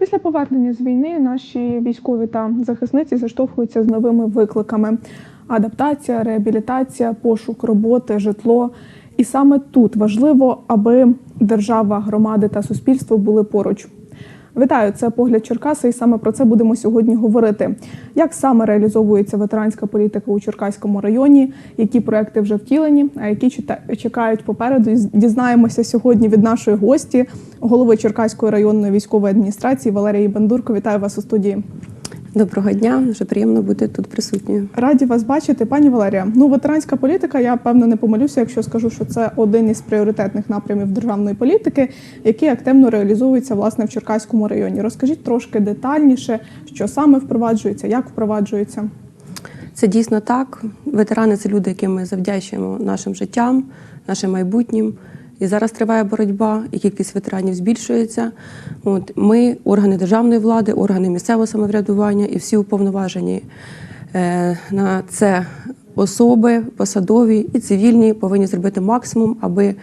Після повернення з війни наші військові та захисниці заштовхуються з новими викликами: адаптація, реабілітація, пошук роботи, житло. І саме тут важливо, аби держава, громади та суспільство були поруч. Вітаю, це погляд Черкаси, і саме про це будемо сьогодні говорити. Як саме реалізовується ветеранська політика у Черкаському районі, які проекти вже втілені, а які чекають попереду. Дізнаємося сьогодні від нашої гості, голови Черкаської районної військової адміністрації Валерії Бандурко. Вітаю вас у студії. Доброго дня, дуже приємно бути тут присутньою. Раді вас бачити, пані Валерія. Ну, ветеранська політика, я певно не помилюся, якщо скажу, що це один із пріоритетних напрямів державної політики, який активно реалізується власне в Черкаському районі. Розкажіть трошки детальніше, що саме впроваджується, як впроваджується. Це дійсно так. Ветерани це люди, яким ми завдячуємо нашим життям, нашим майбутнім. І зараз триває боротьба, і кількість ветеранів збільшується. От ми, органи державної влади, органи місцевого самоврядування і всі уповноважені е, на це особи, посадові і цивільні повинні зробити максимум, аби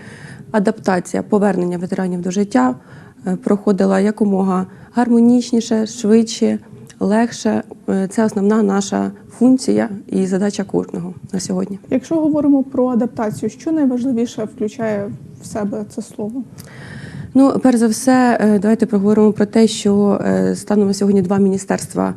адаптація, повернення ветеранів до життя е, проходила якомога гармонічніше, швидше, легше. Е, Це основна наша функція і задача кожного на сьогодні. Якщо говоримо про адаптацію, що найважливіше включає в себе це слово? Ну, перш за все, е, давайте проговоримо про те, що е, станом на сьогодні два міністерства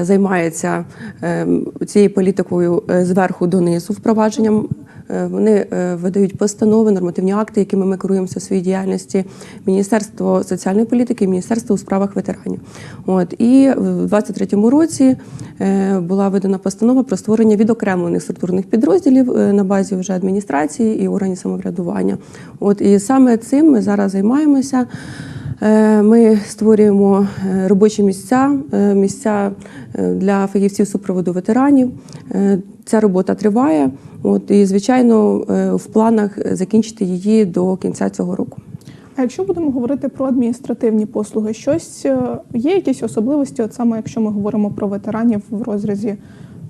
займаються е, цією політикою зверху донизу впровадженням. Е, Вони е, видають постанови, нормативні акти, якими ми керуємося в своїй діяльності. Міністерство соціальної політики, Міністерство у справах ветеранів. От і в 23-му році е, була видана постанова про створення відокремлених структурних підрозділів на базі вже адміністрації і органів самоврядування. От і саме цим ми зараз займаємося. Ми створюємо робочі місця, місця для фахівців супроводу ветеранів. Ця робота триває. От і звичайно, е, в планах закінчити її до кінця цього року. А якщо будемо говорити про адміністративні послуги, щось е, є якісь особливості, от саме якщо ми говоримо про ветеранів в розрізі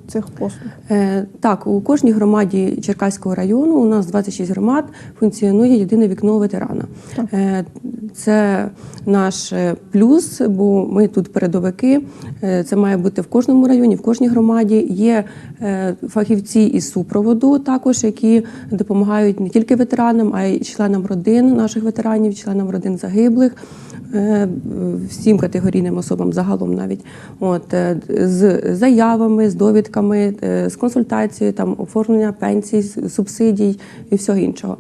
цих послуг? Е, Так, у кожній громаді Черкаського району у нас 26 громад функціонує єдине вікно ветерана. Е, Це наш е, плюс, бо ми тут передовики. Е, Це має бути в кожному районі, в кожній громаді. Є фахівці із супроводу, також які допомагають не тільки ветеранам, а й членам родин наших ветеранів, членам родин загиблих. Е, Всім категорійним особам загалом навіть от е, з заявами, з довідками, е, з консультацією, там оформлення пенсій, субсидій і всього іншого.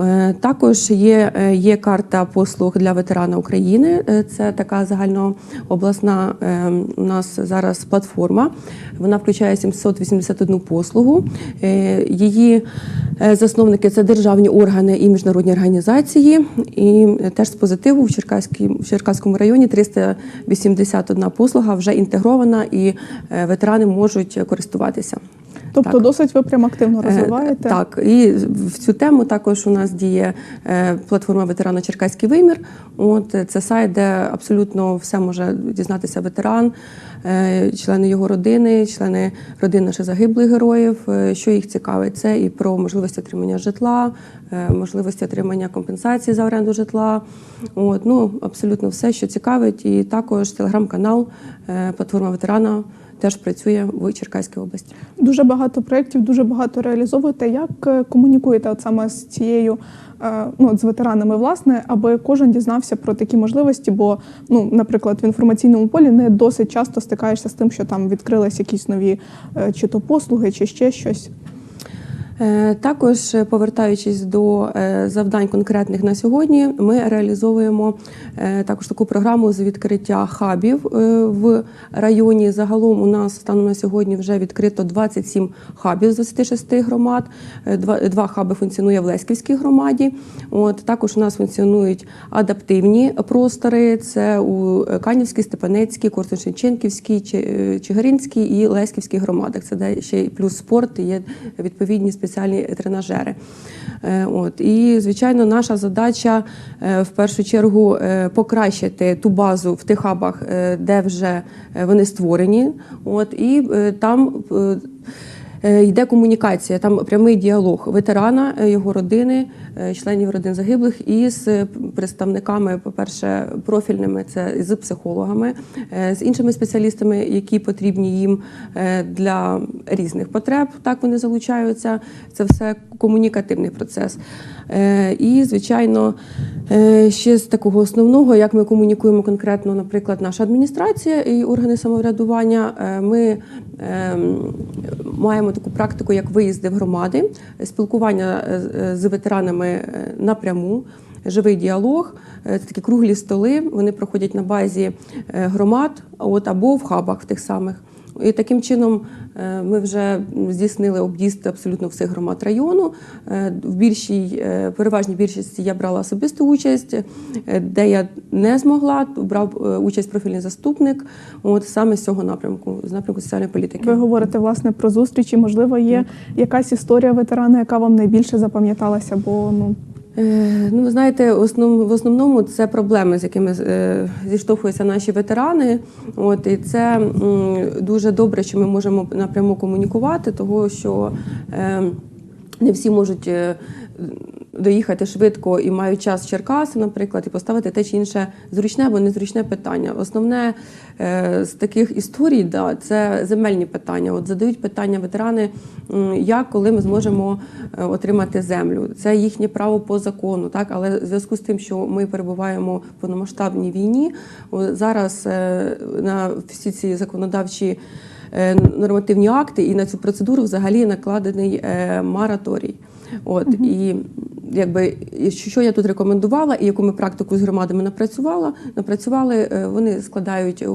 Е, Також є, е, є карта послуг для ветерана України. Е, Це така загальнообласна у нас зараз платформа. Вона включає 781 послугу. Її засновники це державні органи і міжнародні організації. І теж з позитиву в Черкаській в Черкаському районі 381 послуга вже інтегрована, і ветерани можуть користуватися. Тобто, Так. досить ви прям активно Е, розвиваєте. Так, і в цю тему також у нас діє е, платформа ветерана Черкаський вимір. От е, це сайт, де абсолютно все може дізнатися ветеран, члени його родини, члени родин наших загиблих героїв. Що їх цікавить, це і про можливості отримання житла, можливості отримання компенсації за оренду житла. От, ну абсолютно все, що цікавить, і також телеграм-канал, платформа ветерана. Теж працює в Черкаській області. Дуже багато проєктів, дуже багато реалізовуєте. Як е, комунікуєте от саме з цією, е, ну з ветеранами, власне, аби кожен дізнався про такі можливості? Бо, ну, наприклад, в інформаційному полі не досить часто стикаєшся з тим, що там відкрились якісь нові е, чи то послуги, чи ще щось. Е, Також е, повертаючись до е, завдань конкретних на сьогодні, ми реалізовуємо також таку програму з відкриття хабів в районі. Загалом у нас станом на сьогодні вже відкрито 27 хабів з 26 громад. Два, хаби функціонує в Леськівській громаді. От також у нас функціонують адаптивні простори. Це у Канівській, Степанецькій, е, Чигиринській і Леськівській громадах. Це де ще й плюс спорт, є відповідні спеціальні тренажери. Е, От і звичайно, наша задача е, в першу чергу е, покращити ту базу в тих хабах, де вже вони створені. От і там. Е, Йде комунікація, там прямий діалог ветерана, е, його родини, е, членів родин загиблих із представниками, по-перше, профільними це з психологами, з іншими спеціалістами, які потрібні їм для різних потреб. Так вони залучаються. Це все комунікативний процес. І, звичайно, ще з такого основного, як ми комунікуємо конкретно, наприклад, наша адміністрація і органи самоврядування, ми ем, маємо таку практику, як виїзди в громади, спілкування е, з- з ветеранами е, напряму. Живий діалог, е, це такі круглі столи. Вони проходять на базі е, громад, от або в хабах в тих самих. І таким чином е, ми вже здійснили об'їзд абсолютно всіх громад району. Е, В більшій, е, переважній більшості я брала особисту участь, де я не змогла, брав участь профільний заступник. От саме з цього напрямку, з напрямку соціальної політики. Ви говорите власне про зустрічі. Можливо, є якась історія ветерана, яка вам найбільше запам'яталася, бо ну Ну, ви знаєте, основ, в основному це проблеми, з якими е, зіштовхуються наші ветерани. От і це дуже добре, що ми можемо напряму комунікувати, того що е, не всі можуть. Доїхати швидко і мають час Черкаси, наприклад, і поставити те чи інше зручне або незручне питання. Основне е, з таких історій, да, це земельні питання. От задають питання ветерани, як коли ми зможемо е, отримати землю. Це їхнє право по закону, так але в зв'язку з тим, що ми перебуваємо в повномасштабній війні, зараз е, на всі ці законодавчі. Нормативні акти і на цю процедуру взагалі накладений мораторій. От і якби що я тут рекомендувала, і яку ми практику з громадами напрацювала, напрацювали. е, Вони складають е,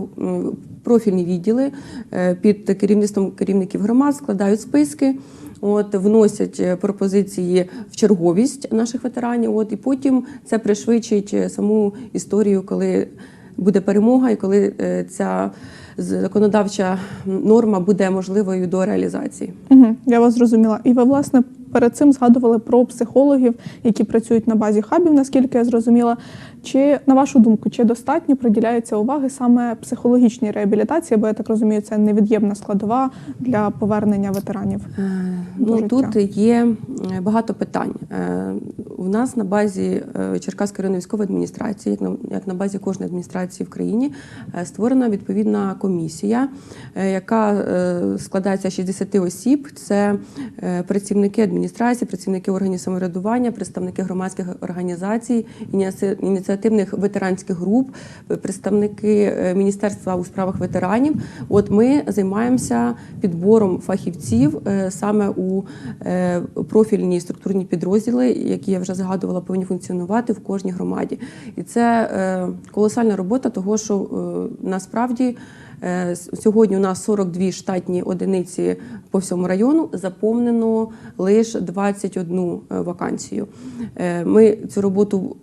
профільні відділи е, під керівництвом керівників громад, складають списки. От вносять пропозиції в черговість наших ветеранів. От і потім це пришвидшить саму історію, коли буде перемога, і коли ця законодавча норма буде можливою до реалізації. Угу, я вас зрозуміла. І ви, власне, перед цим згадували про психологів, які працюють на базі хабів, наскільки я зрозуміла. Чи на вашу думку, чи достатньо приділяється уваги саме психологічній реабілітації? Бо я так розумію, це невід'ємна складова для повернення ветеранів. Е, Ну життя. тут є е, багато питань. Е, У нас на базі е, Черкаської районної військової адміністрації, як на як на базі кожної адміністрації в країні, е, створена відповідна комісія, е, яка е, складається з 60 осіб. Це е, працівники адміністрації, працівники органів самоврядування, представники громадських організацій, ініці- ініціативних ветеранських груп, представники е, міністерства у справах ветеранів. От ми займаємося підбором фахівців е, саме у е, профільні структурні підрозділи, які я вже згадувала, повинні функціонувати в кожній громаді. І це колосальна робота, того що насправді. Е, Сьогодні у нас 42 штатні одиниці по всьому району. Заповнено лише 21 е, вакансію. Е, Ми цю роботу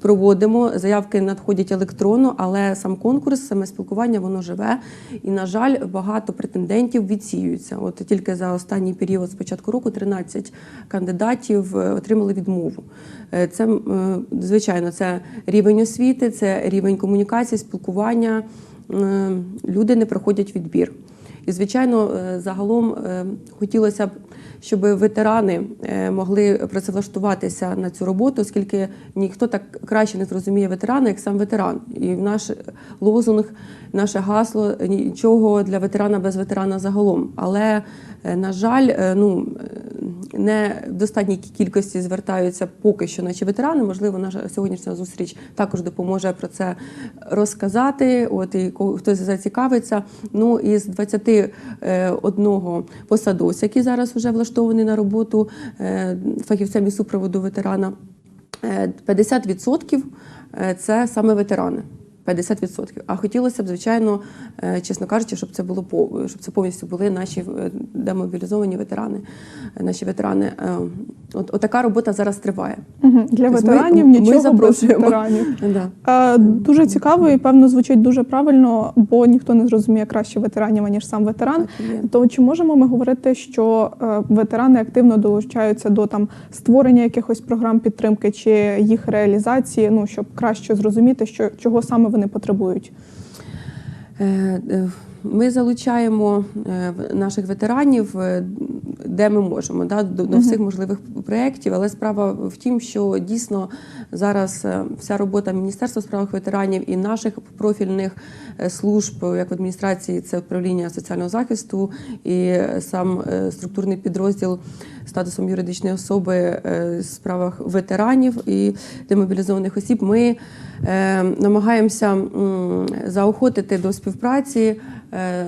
проводимо. Заявки надходять електронно, але сам конкурс, саме спілкування, воно живе. І, на жаль, багато претендентів відсіюються. От тільки за останній період з початку року 13 кандидатів отримали відмову. Це звичайно це рівень освіти, це рівень комунікації, спілкування. Е, Люди не проходять відбір. І, звичайно, е, загалом е, хотілося б, щоб ветерани е, могли працевлаштуватися на цю роботу, оскільки ніхто так краще не зрозуміє ветерана, як сам ветеран. І наш лозунг, наше гасло нічого для ветерана без ветерана загалом. Але, е, на жаль, е, ну не в достатній кількості звертаються поки що наші ветерани. Можливо, наша сьогоднішня зустріч також допоможе про це розказати. От і хтось зацікавиться. Ну із 21 посадовця, які зараз вже влаштовані на роботу е, фахівцем із супроводу ветерана, е, 50% це саме ветерани. 50%. А хотілося б, звичайно, е, чесно кажучи, щоб це було щоб це повністю були наші е, демобілізовані ветерани. е, Наші ветерани. От, така робота зараз триває. Для Тобто ветеранів ми нічого без запрошуємо. ветеранів. Да. Дуже цікаво і певно звучить дуже правильно, бо ніхто не зрозуміє краще ветеранів, аніж сам ветеран. То чи можемо ми говорити, що ветерани активно долучаються до там створення якихось програм підтримки чи їх реалізації, ну щоб краще зрозуміти, що чого саме вони потребують? Ми залучаємо е, наших ветеранів, е, де ми можемо, да, до, до всіх можливих проєктів. Але справа в тім, що дійсно зараз е, вся робота Міністерства справах ветеранів і наших профільних служб, як в адміністрації, це управління соціального захисту і сам структурний підрозділ статусом юридичної особи в справах ветеранів і демобілізованих осіб. Ми намагаємося заохотити до співпраці. Е,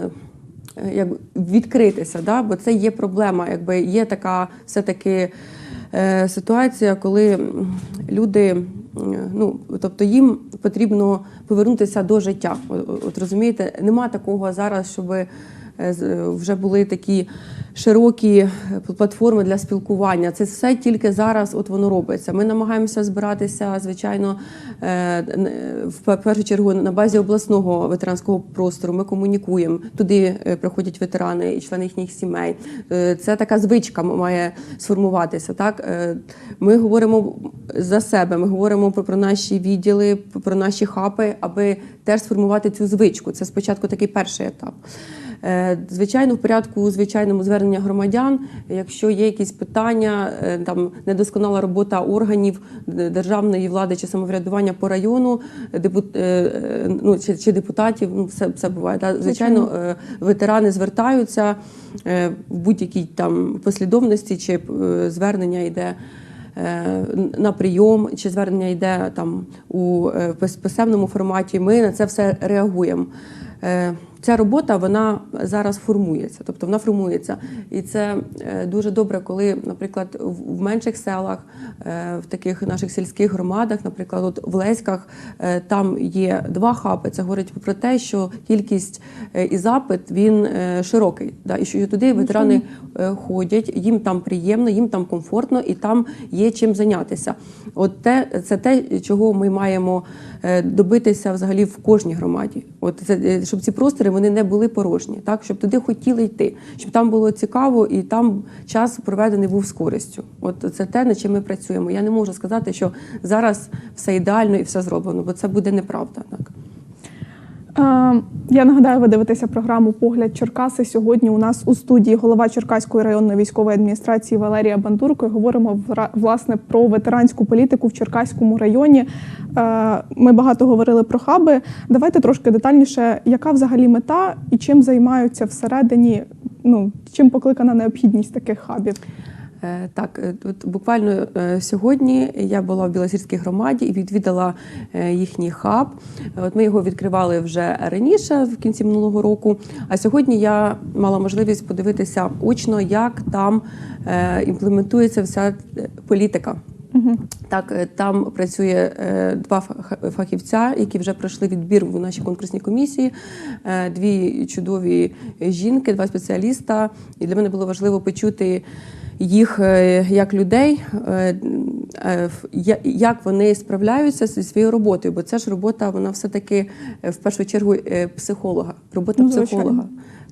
як відкритися, да? бо це є проблема. Якби є така все-таки е, ситуація, коли люди, ну тобто їм потрібно повернутися до життя. От розумієте, нема такого зараз, щоб е, з- вже були такі широкі е, платформи для спілкування. Це все тільки зараз от воно робиться. Ми намагаємося збиратися, звичайно, е, в першу чергу на базі обласного ветеранського простору. Ми комунікуємо. Туди е, приходять ветерани і члени їхніх сімей. Е, Це така звичка має сформуватися. Так Е, ми говоримо за себе. Ми говоримо про наші відділи, про наші хапи, аби теж сформувати цю звичку. Це спочатку такий перший етап. Е, Звичайно, в порядку звичайному звернення громадян, якщо є якісь питання, е, там недосконала робота органів державної влади чи самоврядування по району, депут, е, ну, чи, чи депутатів, ну все, все буває. Да? Звичайно, ветерани звертаються в будь-якій там послідовності, чи звернення йде. На прийом чи звернення йде там у писемному форматі. Ми на це все реагуємо. Ця робота вона зараз формується, тобто вона формується, і це е, дуже добре, коли, наприклад, в менших селах, е, в таких наших сільських громадах, наприклад, от в Леськах, е, там є два хапи. Це говорить про те, що кількість і запит він широкий. Да, і що туди ветерани ходять, їм там приємно, їм там комфортно, і там є чим зайнятися. От те, це те, чого ми маємо добитися взагалі в кожній громаді. От це щоб ці простори вони не були порожні, так щоб туди хотіли йти, щоб там було цікаво і там час проведений був з користю. От це те, над чим ми працюємо. Я не можу сказати, що зараз все ідеально і все зроблено, бо це буде неправда. Так. Я нагадаю, ви дивитеся програму Погляд Черкаси. Сьогодні у нас у студії голова Черкаської районної військової адміністрації Валерія Бандурко. І Говоримо власне про ветеранську політику в Черкаському районі. Ми багато говорили про хаби. Давайте трошки детальніше, яка взагалі мета і чим займаються всередині. Ну чим покликана необхідність таких хабів? Е, Так, е, от буквально е, сьогодні я була в Білосірській громаді і відвідала їхній хаб. От ми його відкривали вже раніше, в кінці минулого року. А сьогодні я мала можливість подивитися очно, як там імплементується вся політика. Так, там працює два фахівця, які вже пройшли відбір в нашій конкурсній комісії. Дві чудові жінки, два спеціаліста. І для мене було важливо почути їх е, як людей, е, е, як вони справляються зі своєю роботою, бо це ж робота, вона все-таки в першу чергу психолога, робота Ну, психолога.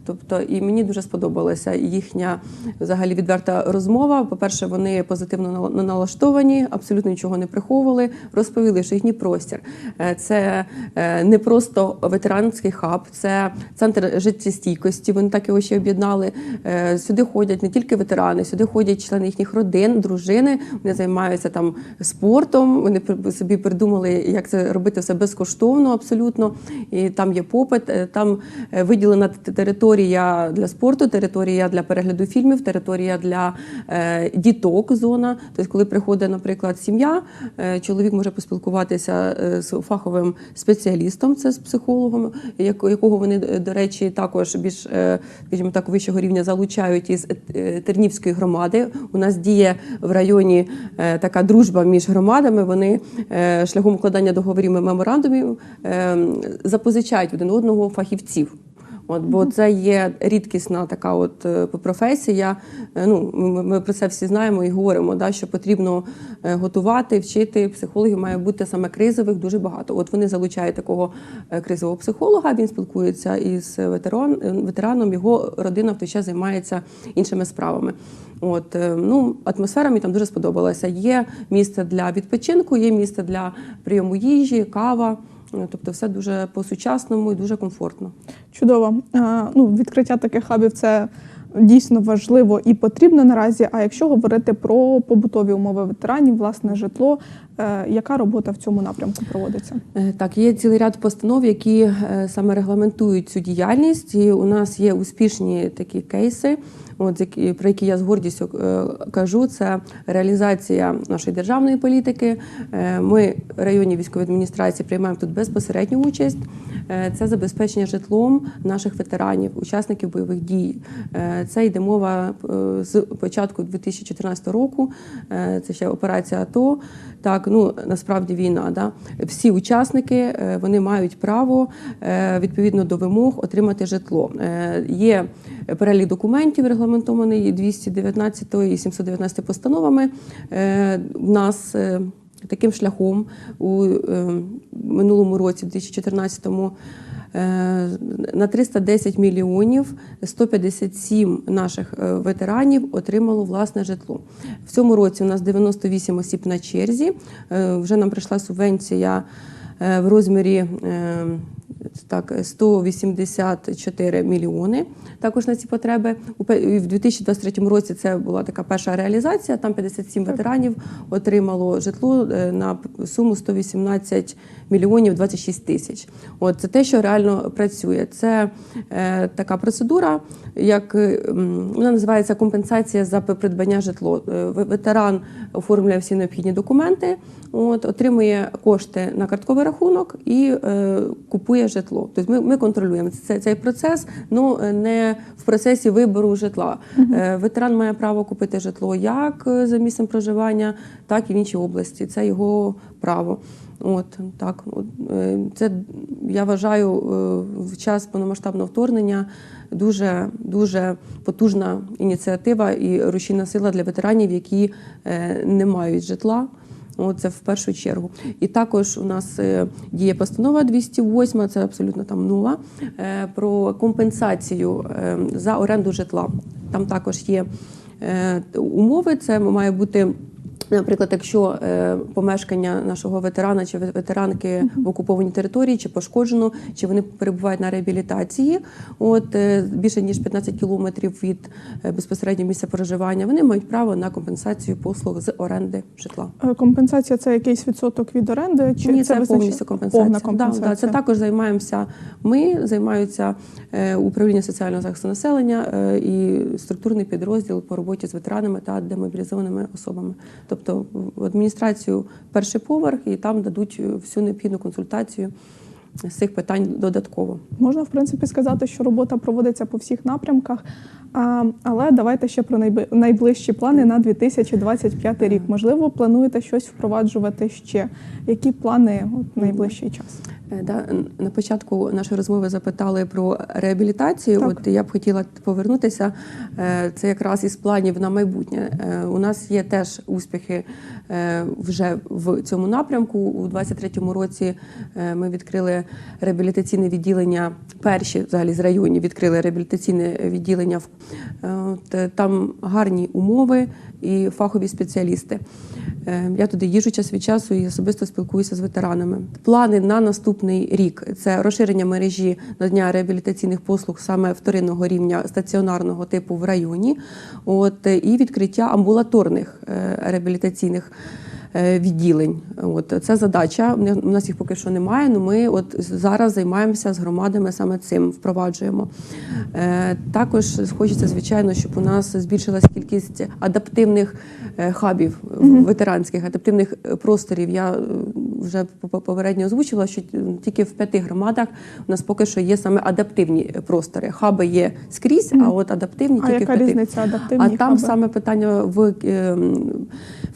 Тобто, і мені дуже сподобалася їхня взагалі відверта розмова. По-перше, вони позитивно нал- налаштовані, абсолютно нічого не приховували, розповіли, що їхній простір е, це е, не просто ветеранський хаб, це центр життєстійкості. Вони так його ще об'єднали. Е, Сюди ходять не тільки ветерани, сюди ходять члени їхніх родин, дружини. Вони займаються там спортом. Вони собі придумали, як це робити все безкоштовно, абсолютно. І там є попит. Там виділена т- територія для спорту, територія для перегляду фільмів, територія для е, діток, зона. Тобто, коли приходить, наприклад, сім'я, е, чоловік може поспілкуватися е, з фаховим спеціалістом, це з психологом, яко- якого вони, е, до речі, також більш, е, скажімо так, вищого рівня залучають із Тернівської громади. У нас діє в районі така дружба між громадами. Вони шляхом укладання договорів і меморандумів е, запозичають один одного фахівців. От, бо це є рідкісна така от е, професія. Е, Ну, ми, про це всі знаємо і говоримо, да, що потрібно е, готувати, вчити. Психологів має бути саме кризових дуже багато. От вони залучають такого кризового психолога, він спілкується із ветеран, ветераном, його родина в той час займається іншими справами. От, ну, атмосфера мені там дуже сподобалася. Є місце для відпочинку, є місце для прийому їжі, кава. Тобто, все дуже по-сучасному і дуже комфортно. Чудово. Ну, відкриття таких хабів це дійсно важливо і потрібно наразі. А якщо говорити про побутові умови ветеранів, власне житло, е, яка робота в цьому напрямку проводиться? Е, Так, є цілий ряд постанов, які е, саме регламентують цю діяльність. І у нас є успішні такі кейси, от про які я з гордістю кажу. Це реалізація нашої державної політики. Ми районні військові адміністрації приймаємо тут безпосередню участь. Е, Це забезпечення житлом наших ветеранів, учасників бойових дій. Е, Це йде мова е, з початку 2014 року. Це ще операція АТО. Так, ну насправді війна. Да? Всі учасники вони мають право відповідно до вимог отримати житло. Є перелік документів, регламентований 219 і 719 постановами. В нас таким шляхом у е, минулому році, в 2014-му, е, на 310 мільйонів 157 наших е, ветеранів отримало власне житло. В цьому році у нас 98 осіб на черзі. Е, Вже нам прийшла субвенція в розмірі е, так, 184 мільйони також на ці потреби. У в 2023 році це була така перша реалізація. Там 57 ветеранів отримало житло е, на суму 118 мільйонів 26 тисяч. От це те, що реально працює. Це е, така процедура, як е, вона називається компенсація за придбання житло. Е, Ветеран оформлює всі необхідні документи, от отримує кошти на картковий рахунок і е, купує житло. Тобто ми, ми контролюємо це, цей процес, але не в процесі вибору житла. Е, ветеран має право купити житло як е, за місцем проживання, так і в іншій області. Це його право. От так, е, це я вважаю е, в час повномасштабного вторгнення дуже дуже потужна ініціатива і рушійна сила для ветеранів, які е, не мають житла. От Це в першу чергу. І також у нас е, діє постанова 208, це абсолютно там нова, е, про компенсацію е, за оренду житла. Там також є умови. Це має бути. Наприклад, якщо е, помешкання нашого ветерана чи ветеранки в окупованій території, чи пошкоджено, чи вони перебувають на реабілітації, от е, більше ніж 15 кілометрів від е, безпосереднього місця проживання, вони мають право на компенсацію послуг з оренди житла. Компенсація це якийсь відсоток від оренди? Чи Ні, це, визнач- повністю компенсація. Повна Да, компенсація. да, це також займаємося. Ми займаються управління соціального захисту населення і структурний підрозділ по роботі з ветеранами та демобілізованими особами. Тобто в адміністрацію перший поверх і там дадуть е, всю необхідну консультацію з цих питань додатково. Можна в принципі сказати, що робота проводиться по всіх напрямках. А, але давайте ще про найближчі плани на 2025 рік. Можливо, плануєте щось впроваджувати ще. Які плани от, найближчий час? Е, Да, на початку нашої розмови запитали про реабілітацію. Так. От я б хотіла повернутися. Е, Це якраз із планів на майбутнє. Е, У нас є теж успіхи вже в цьому напрямку. У 23-му році ми відкрили реабілітаційне відділення. Перші взагалі з районів відкрили реабілітаційне відділення. Там гарні умови і фахові спеціалісти. Я туди їжджу час від часу і особисто спілкуюся з ветеранами. Плани на наступний рік це розширення мережі надання реабілітаційних послуг саме вторинного рівня стаціонарного типу в районі, от і відкриття амбулаторних е, реабілітаційних. Е, Відділень, от це задача. У нас їх поки що немає. але ми от зараз займаємося з громадами саме цим, впроваджуємо. Е, Також хочеться, звичайно, щоб у нас збільшилась кількість адаптивних е, хабів ветеранських, адаптивних просторів. Я вже попередньо озвучила, що тільки в п'яти громадах у нас поки що є саме адаптивні простори. Хаби є скрізь, а от адаптивні А тільки яка в п'яти. різниця адаптивні А там хаби? саме питання в, е,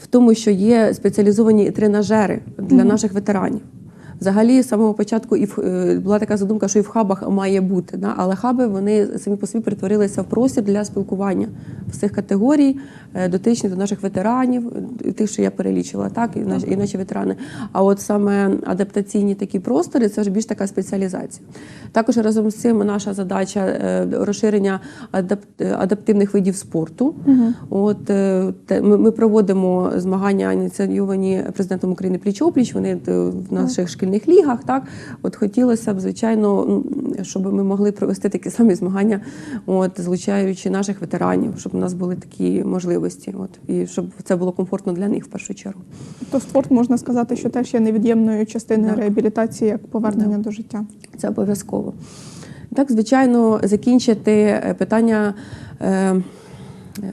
в тому, що є спеціалізовані тренажери для наших ветеранів. Взагалі, з самого початку і в- е, була така задумка, що і в хабах має бути. Да? Але хаби вони самі по собі перетворилися в простір для спілкування всіх категорій, е, дотичних до наших ветеранів, тих, що я перелічила, так, і наші, і наші ветерани. А от саме адаптаційні такі простори це вже більш така спеціалізація. Також разом з цим наша задача е, розширення адап- адаптивних видів спорту. От е, ми, ми проводимо змагання ініційовані президентом України пліч опліч. Вони в наших шкільних лігах. Так, от хотілося б, звичайно, щоб ми могли провести такі самі змагання, от залучаючи наших ветеранів, щоб у нас були такі можливості, от і щоб це було комфортно для них в першу чергу. То спорт можна сказати, що теж є невід'ємною частиною Так. реабілітації як повернення до життя. Це обов'язково. Так, звичайно, закінчити е, питання е,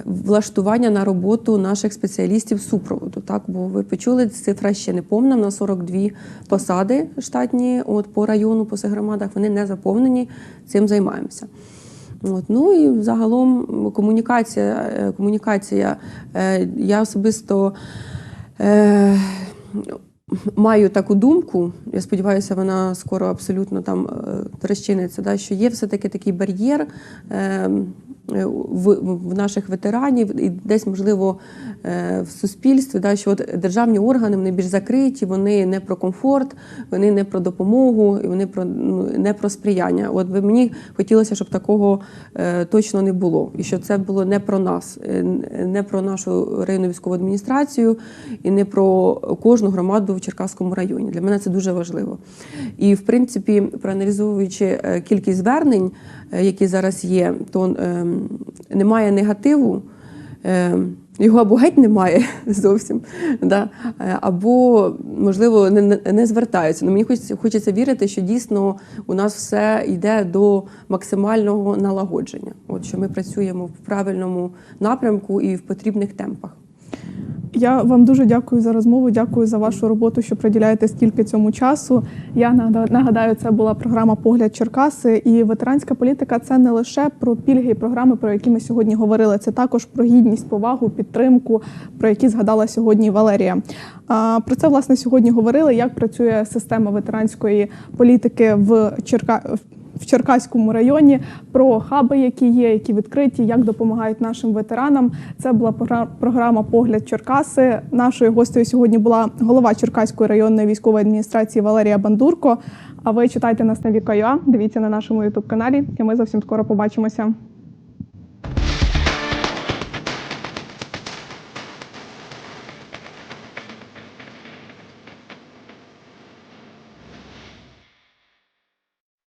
влаштування на роботу наших спеціалістів супроводу. Так, бо ви почули, цифра ще не повна. На 42 посади штатні от, по району, по цих громадах, вони не заповнені, цим займаємося. От, ну і загалом комунікація. е, комунікація. Е, Я особисто е, маю таку думку, я сподіваюся, вона скоро абсолютно там е, розчиниться, да, що є все-таки такий бар'єр. Е, в, в наших ветеранів і десь, можливо, е, в суспільстві, да, що от державні органи вони більш закриті, вони не про комфорт, вони не про допомогу, вони про ну, не про сприяння. От би мені хотілося, щоб такого точно не було, і щоб це було не про нас, не про нашу районну військову адміністрацію і не про кожну громаду в Черкаському районі. Для мене це дуже важливо. І в принципі, проаналізовуючи е, кількість звернень, е, які зараз є, то е, немає негативу. Е, його або геть немає зовсім, да? е, або, можливо, не, не- звертаються. Ну, мені хочеться, хочеться вірити, що дійсно у нас все йде до максимального налагодження. От що ми працюємо в правильному напрямку і в потрібних темпах. Я вам дуже дякую за розмову. Дякую за вашу роботу, що приділяєте стільки цьому часу. Я нагада- нагадаю, це була програма Погляд Черкаси. І ветеранська політика це не лише про пільги і програми, про які ми сьогодні говорили. Це також про гідність, повагу, підтримку, про які згадала сьогодні Валерія. Про це власне сьогодні говорили, як працює система ветеранської політики в Черка Черкаському районі про хаби, які є, які відкриті, як допомагають нашим ветеранам. Це була програ- програма Погляд Черкаси. Нашою гостею сьогодні була голова Черкаської районної військової адміністрації Валерія Бандурко. А ви читайте нас на Віка.ua, дивіться на нашому ютуб каналі, і ми зовсім скоро побачимося.